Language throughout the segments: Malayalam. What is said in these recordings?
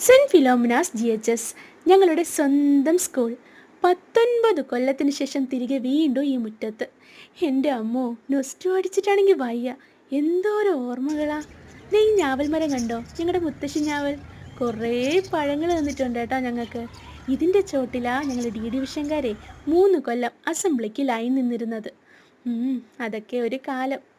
Saint Philomena's G H S ഞങ്ങളുടെ സ്വന്തം സ്കൂൾ പത്തൊൻപത് കൊല്ലത്തിന് ശേഷം തിരികെ വീണ്ടും ഈ മുറ്റത്ത്. എന്റെ അമ്മോ നൊസ്റ്റു അടിച്ചിട്ടാണെങ്കിൽ വയ്യ. എന്തോരം ഓർമ്മകളാ. നീ ഈ ഞാവൽ മരം കണ്ടോ? ഞങ്ങളുടെ മുത്തശ്ശി ഞാവൽ. കുറേ പഴങ്ങൾ തന്നിട്ടുണ്ട് കേട്ടോ ഞങ്ങൾക്ക്. ഇതിന്റെ ചോട്ടിലാ ഞങ്ങൾ ഡി ഡിവിഷൻകാരെ മൂന്ന് കൊല്ലം അസംബ്ലിക്ക് ലൈൻ നിന്നിരുന്നത്. അതൊക്കെ ഒരു കാലം.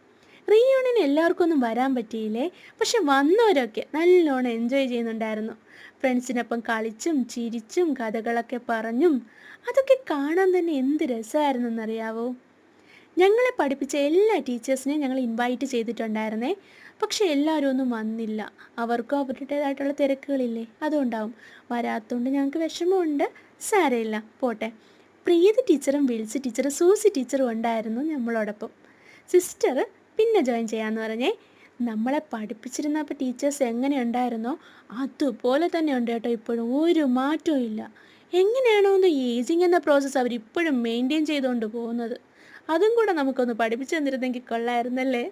റീയൂണിയന് എല്ലാവർക്കും ഒന്നും വരാൻ പറ്റിയില്ലേ? പക്ഷെ വന്നവരൊക്കെ നല്ലോണം എൻജോയ് ചെയ്യുന്നുണ്ടായിരുന്നു. ഫ്രണ്ട്സിനൊപ്പം കളിച്ചും ചിരിച്ചും കഥകളൊക്കെ പറഞ്ഞും അതൊക്കെ കാണാൻ തന്നെ എന്ത് രസമായിരുന്നെന്നറിയാവോ ഞങ്ങളെ പഠിപ്പിച്ച എല്ലാ ടീച്ചേഴ്സിനെയും ഞങ്ങൾ ഇൻവൈറ്റ് ചെയ്തിട്ടുണ്ടായിരുന്നേ. പക്ഷെ എല്ലാവരും ഒന്നും വന്നില്ല. അവർക്കും അവരുടേതായിട്ടുള്ള തിരക്കുകളില്ലേ? അതുകൊണ്ടാവും. വരാത്തതുകൊണ്ട് ഞങ്ങൾക്ക് വിഷമമുണ്ട്. സാരമില്ല. പോട്ടെ. പ്രീതി ടീച്ചറും വിൽസി ടീച്ചറും സൂസി ടീച്ചറും ഉണ്ടായിരുന്നു നമ്മളോടൊപ്പം സിസ്റ്റർ പിന്നെ ജോയിൻ ചെയ്യാമെന്ന് പറഞ്ഞേ നമ്മളെ പഠിപ്പിച്ചിരുന്നപ്പോൾ ടീച്ചേഴ്സ് എങ്ങനെ ഉണ്ടായിരുന്നോ അതുപോലെ തന്നെ ഉണ്ട് കേട്ടോ. ഇപ്പോഴും ഒരു മാറ്റവും ഇല്ല. എങ്ങനെയാണോ ഒന്ന് ഏജിങ് എന്ന പ്രോസസ്സ് അവരിപ്പോഴും മെയിന്റെയിൻ ചെയ്തുകൊണ്ട് പോകുന്നത്. അതും കൂടെ നമുക്കൊന്ന് പഠിപ്പിച്ചു തന്നിരുന്നെങ്കിൽ കൊള്ളായിരുന്നല്ലേ?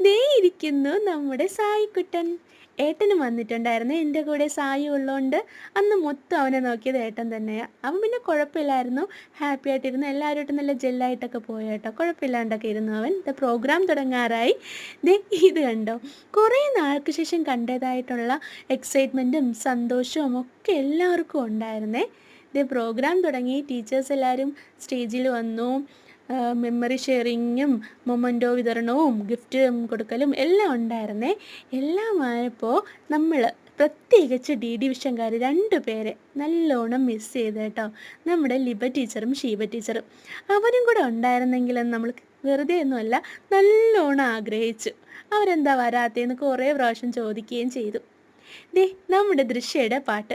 ദേ ഇരിക്കുന്നു നമ്മുടെ സായിക്കുട്ടൻ. ഏട്ടനും വന്നിട്ടുണ്ടായിരുന്നു. എന്റെ കൂടെ സായി ഉള്ളതുകൊണ്ട് അന്ന് മൊത്തം അവനെ നോക്കിയത് ഏട്ടൻ തന്നെയാണ് അവൻ പിന്നെ കുഴപ്പമില്ലായിരുന്നു. ഹാപ്പി ആയിട്ടിരുന്നു. എല്ലാവരുമായിട്ടും നല്ല ജെല്ലായിട്ടൊക്കെ പോയേട്ടോ കുഴപ്പമില്ലാണ്ടൊക്കെ ഇരുന്നു അവൻ. The programme തുടങ്ങാറായി. ദേ ഇത് കണ്ടോ? കുറേ നാൾക്ക് ശേഷം കണ്ടതായിട്ടുള്ള എക്സൈറ്റ്മെന്റും സന്തോഷവും ഒക്കെ എല്ലാവർക്കും ഉണ്ടായിരുന്നേ. ദേ പ്രോഗ്രാം തുടങ്ങി. ടീച്ചേഴ്സ് എല്ലാവരും സ്റ്റേജിൽ വന്നു. മെമ്മറി ഷെയറിങ്ങും മൊമന്റോ വിതരണവും ഗിഫ്റ്റ് കൊടുക്കലും എല്ലാം ഉണ്ടായിരുന്നേ. എല്ലാം ആയപ്പോൾ നമ്മൾ പ്രത്യേകിച്ച് ഡി ഡിവിഷൻകാർ രണ്ട് പേരെ നല്ലോണം മിസ് ചെയ്ത് കേട്ടോ. നമ്മുടെ ലിബ ടീച്ചറും ഷീബ ടീച്ചറും. അവരും കൂടെ ഉണ്ടായിരുന്നെങ്കിലും നമ്മൾ വെറുതെ ഒന്നുമല്ല നല്ലോണം ആഗ്രഹിച്ചു. അവരെന്താ വരാത്തേന്ന് കുറേ പ്രാവശ്യം ചോദിക്കുകയും ചെയ്തു. ദേ നമ്മുടെ ദൃശ്യയുടെ പാട്ട്.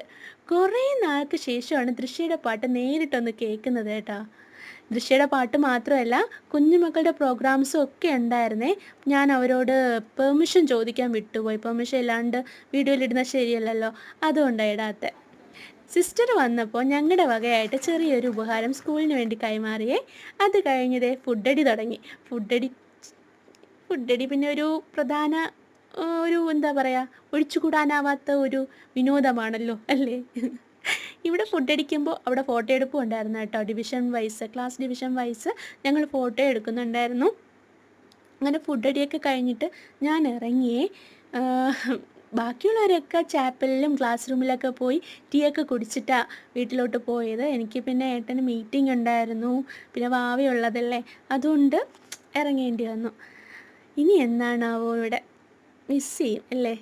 കുറേ നാൾക്ക് ശേഷമാണ് ദൃശ്യയുടെ പാട്ട് നേരിട്ടൊന്ന് കേൾക്കുന്നത് കേട്ടോ. ദൃശ്യയുടെ പാട്ട് മാത്രമല്ല കുഞ്ഞുമക്കളുടെ പ്രോഗ്രാംസും ഒക്കെ ഉണ്ടായിരുന്നേ. ഞാൻ അവരോട് പെർമിഷൻ ചോദിക്കാൻ വിട്ടുപോയി. പെർമിഷൻ ഇല്ലാണ്ട് വീഡിയോയിലിടുന്ന ശരിയല്ലല്ലോ. അതുകൊണ്ടാണ് സിസ്റ്റർ വന്നപ്പോൾ ഞങ്ങളുടെ വകയായിട്ട് ചെറിയൊരു ഉപഹാരം സ്കൂളിന് വേണ്ടി കൈമാറിയേ. അത് കഴിഞ്ഞതേ ഫുഡടി തുടങ്ങി. ഫുഡടി ഫുഡടി പിന്നെ ഒരു പ്രധാന ഒരു എന്താ പറയുക ഒഴിച്ചുകൂടാനാവാത്ത ഒരു വിനോദമാണല്ലോ അല്ലേ? ഇവിടെ ഫുഡ് അടിക്കുമ്പോൾ അവിടെ ഫോട്ടോ എടുപ്പും ഉണ്ടായിരുന്നു കേട്ടോ. Division wise class division wise ഞങ്ങൾ ഫോട്ടോ എടുക്കുന്നുണ്ടായിരുന്നു. അങ്ങനെ ഫുഡ് അടിയൊക്കെ കഴിഞ്ഞിട്ട് ഞാൻ ഇറങ്ങിയേ ബാക്കിയുള്ളവരൊക്കെ ചാപ്പലിലും ക്ലാസ് റൂമിലൊക്കെ പോയി ടീ ഒക്കെ കുടിച്ചിട്ടാണ് വീട്ടിലോട്ട് പോയത്. എനിക്ക് പിന്നെ ഏട്ടന് മീറ്റിംഗ് ഉണ്ടായിരുന്നു പിന്നെ ഭാവിയുള്ളതല്ലേ അതുകൊണ്ട് ഇറങ്ങേണ്ടി വന്നു. ഇനി എന്നാണാവോ ഇവിടെ? മിസ് ചെയ്യും അല്ലേ